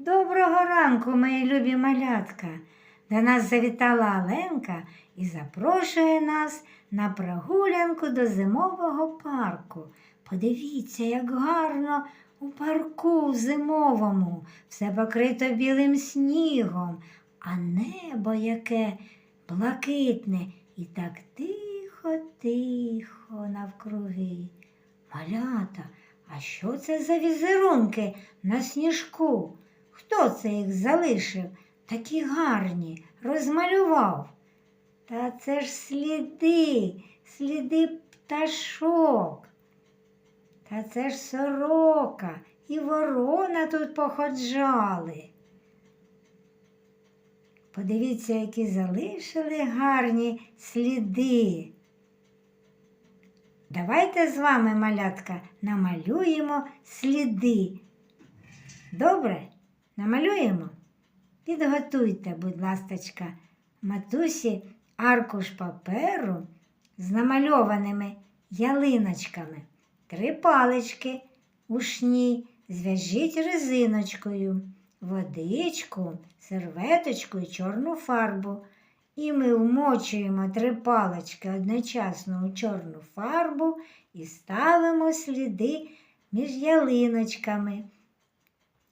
Доброго ранку, мої любі малятка. До нас завітала Оленка і запрошує нас на прогулянку до зимового парку. Подивіться, як гарно у парку зимовому, все покрито білим снігом, а небо яке блакитне і так тихо-тихо навкруги. Малята, а що це за візерунки на сніжку? Хто це їх залишив? Такі гарні, розмалював. Та це ж сліди, сліди пташок. Та це ж сорока і ворона тут походжали. Подивіться, які залишили гарні сліди. Давайте з вами, малятка, намалюємо сліди. Добре? Намалюємо? Підготуйте, будь ласточка, матусі аркуш паперу з намальованими ялиночками, три палички ушні, зв'яжіть резиночкою, водичку, серветочку і чорну фарбу. І ми вмочуємо три палички одночасно у чорну фарбу і ставимо сліди між ялиночками.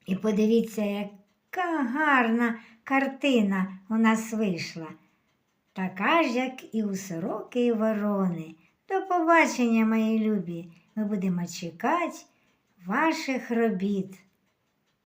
І подивіться, яка гарна картина у нас вийшла. Така ж, як і у сороки і ворони. До побачення, мої любі. Ми будемо чекати ваших робіт.